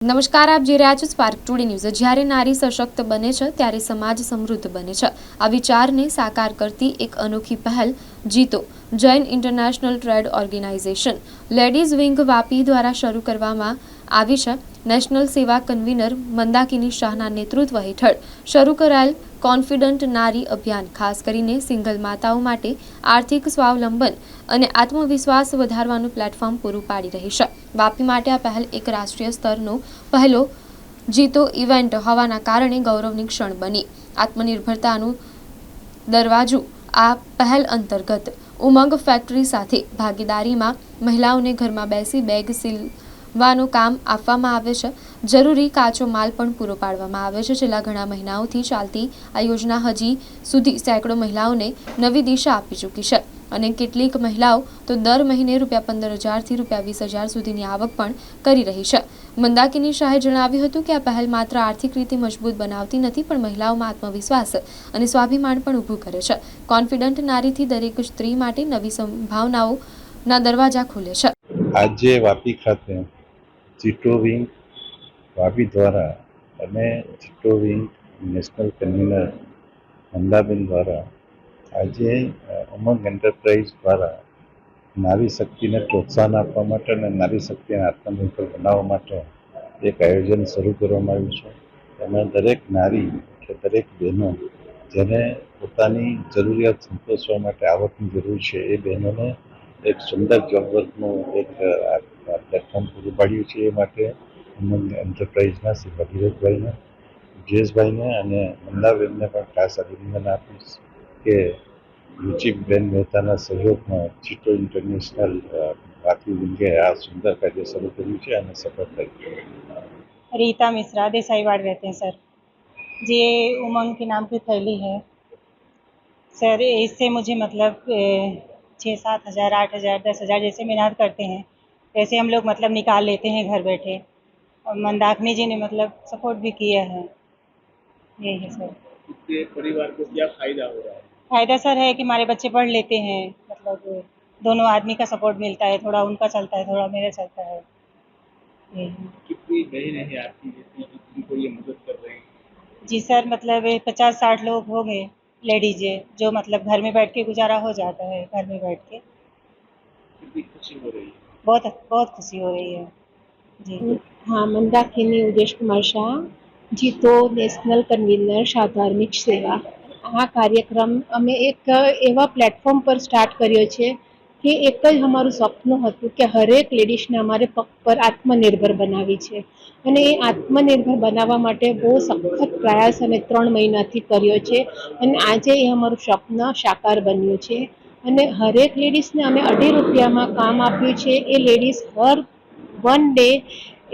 નમસ્કાર, આપ જે રહ્યા છો સ્પાર્ક ટુડે ન્યૂઝ જ્યારે નારી સશક્ત બને છે, ત્યારે સમાજ સમૃદ્ધ બને છે. આ વિચારને સાકાર કરતી એક અનોખી પહેલ, JITO, Jain international trade organisation. Ladies wing Vapi દ્વારા શરૂ કરવામાં આવી છે. નેશનલ સેવા કન્વીનર મંદાકિની શાહના નેતૃત્વ હેઠળ શરૂ કરાયેલ કોન્ફિડન્ટ નારી અભિયાન, ખાસ કરીને સિંગલ માતાઓ માટે આર્થિક સ્વાવલંબન અને આત્મવિશ્વાસ વધારવાનું પ્લેટફોર્મ પૂરું પાડી રહી છે. વાપી માટે આ પહેલ એક રાષ્ટ્રીય સ્તરનો પહેલો જીતો ઇવેન્ટ હોવાના કારણે ગૌરવની ક્ષણ બની. આત્મનિર્ભરતાનું દરવાજું આ પહેલ અંતર્ગત ઉમંગ ફેક્ટરી સાથે ભાગીદારીમાં મહિલાઓને ઘરમાં બેસી બેગ સીલવાનું કામ આપવામાં આવે છે. જરૂરી કાચો માલ પણ પૂરો પાડવામાં આવે છે. છેલ્લા ઘણા મહિનાઓથી ચાલતી આ યોજના હજી સુધી સેંકડો મહિલાઓને નવી દિશા આપી ચૂકી છે. અને કેટલીક મહિલાઓ તો દર મહિને રૂપિયા પંદર હજારથી રૂપિયા વીસ હજાર સુધીની આવક પણ કરી રહી છે. મંદાકિની શાહે જણાવ્યું હતું કે આ પહેલ માત્ર આર્થિક રીતે મજબૂત બનાવતી નથી, પણ મહિલાઓમાં આત્મવિશ્વાસ અને સ્વાભિમાન પણ ઊભું કરે છે. કોન્ફિડન્ટ નારીથી દરેક સ્ત્રી માટે નવી સંભાવનાઓના દરવાજા ખુલે છે. આજે વાપી ખાતે વિંગ વાપી દ્વારા અને વિંગ નેશનલ કન્વીનર નંદાબેન દ્વારા આજે ઉમંગ એન્ટરપ્રાઇઝ દ્વારા નારી શક્તિને પ્રોત્સાહન આપવા માટે અને નારી શક્તિને આત્મનિર્ભર બનાવવા માટે એક આયોજન શરૂ કરવામાં આવ્યું છે. એમાં દરેક નારી કે દરેક બહેનો જેને પોતાની જરૂરિયાત સંતોષવા માટે આવકની જરૂર છે, એ બહેનોને એક સુંદર જોબ એક પ્લેટફોર્મ પૂરું પાડ્યું છે. એ માટે ઉમંગ એન્ટરપ્રાઇઝના શ્રી ભગીરથભાઈને જયેશભાઈને અને મંદાબેનને પણ ખાસ અભિનંદન આપીશ. કે રુચિકબેન મહેતાના સહયોગમાં ચીટો ઇન્ટરનેશનલ અ, વાપી વિંગે આ સુંદર કાર્ય શરૂ કર્યું છે અને સફળ થયું रीता मिश्रा देसाईवाड़ रहते हैं सर ये उमंग के नाम की थैली है सर इससे मुझे मतलब ए, छः सात हज़ार आठ हज़ार दस हज़ार जैसे मेहनत करते हैं वैसे हम लोग मतलब निकाल लेते हैं घर बैठे और मंदाकिनी जी ने मतलब सपोर्ट भी किया है यही है सर इससे परिवार को क्या फायदा हो रहा है फ़ायदा सर है कि हमारे बच्चे पढ़ लेते हैं मतलब दोनों आदमी का सपोर्ट मिलता है थोड़ा उनका चलता है थोड़ा मेरा चलता है। कितनी बहन है आपकी जी सर मतलब पचास साठ लोग हो गए लेडीज़ जो मतलब घर में बैठ के गुजारा हो जाता है घर में बैठ के। खुशी हो रही है? बहुत बहुत खुशी हो रही है। जी। हाँ मंदाकिनी उदेश कुमार शाह जी तो नेशनल कन्वीनर शाह धार्मिक सेवा। આ કાર્યક્રમ અમે એક એવા પ્લેટફોર્મ પર સ્ટાર્ટ કર્યો છે કે એક જ અમારું સપનું હતું કે હરેક લેડીઝને અમારે પગ પર આત્મનિર્ભર બનાવી છે. અને એ આત્મનિર્ભર બનાવવા માટે બહુ સખત પ્રયાસ અમે ત્રણ મહિનાથી કર્યો છે અને આજે એ અમારું સ્વપ્ન સાકાર બન્યું છે. અને હરેક લેડીઝને અમે અઢી રૂપિયામાં કામ આપ્યું છે. એ લેડીઝ હર વન ડે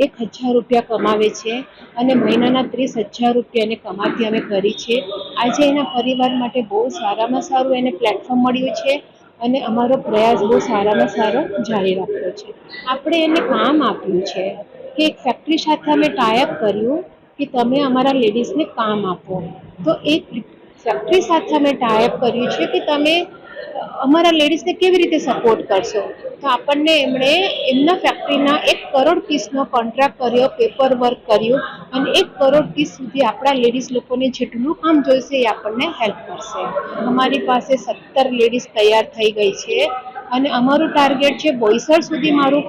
એક હજાર રૂપિયા કમાવે છે અને મહિનાના ત્રીસ હજાર રૂપિયાની કમાતી અમે કરી છે. આજે એના પરિવાર માટે બહુ સારામાં સારું એને પ્લેટફોર્મ મળ્યું છે અને અમારો પ્રયાસ બહુ સારામાં સારો જારી રાખ્યો છે. આપણે એને કામ આપ્યું છે કે એક ફેક્ટરી સાથે અમે ટાયપ કર્યું કે તમે અમારા લેડીઝને કામ આપો. તો એક ફેક્ટરી સાથે અમે ટાયપ કર્યું છે કે તમે અમારા લેડીઝને કેવી રીતે સપોર્ટ કરશો? તો આપણને એમણે એમના ફેક્ટરીના એક કરોડ પીસનો કોન્ટ્રાક્ટ કર્યો પેપર વર્ક કર્યું અને એક કરોડ પીસ સુધી આપણા લેડીઝ લોકોને જેટલું કામ જોઈશે એ આપણને હેલ્પ કરશે. અમારી પાસે સત્તર લેડીઝ તૈયાર થઈ ગઈ છે અને અમારું ટાર્ગેટ છે બોઈસર સુધી મારું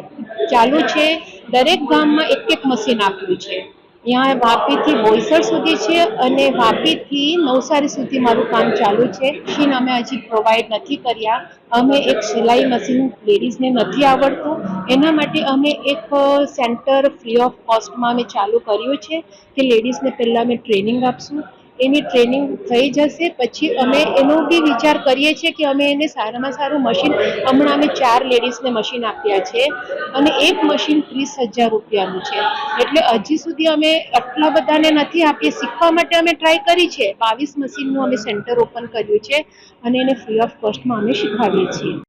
ચાલુ છે. દરેક ગામમાં એક એક મશીન આપ્યું છે. ત્યાં વાપીથી બોઈસર સુધી છે અને વાપીથી નવસારી સુધી મારું કામ ચાલુ છે. મશીન અમે હજી પ્રોવાઈડ નથી કર્યા. અમે એક સિલાઈ મશીન લેડીઝને નથી આવડતું. એના માટે અમે એક સેન્ટર ફ્રી ઓફ કોસ્ટમાં અમે ચાલુ કર્યું છે કે લેડીઝને પહેલાં અમે ટ્રેનિંગ આપશું. એની ટ્રેનિંગ થઈ જશે. પછી અમે એનો બી વિચાર કરીએ છીએ કે અમે એને સારામાં સારું મશીન હમણાં અમે ચાર લેડીઝને મશીન આપ્યા છે અને એક મશીન ત્રીસ હજાર રૂપિયાનું છે. એટલે હજી સુધી અમે આટલા બધાને નથી આપીએ. શીખવા માટે અમે ટ્રાય કરી છે. બાવીસ મશીનનું અમે સેન્ટર ઓપન કર્યું છે અને એને ફ્રી ઓફ કોસ્ટમાં અમે શીખવાડીએ છીએ.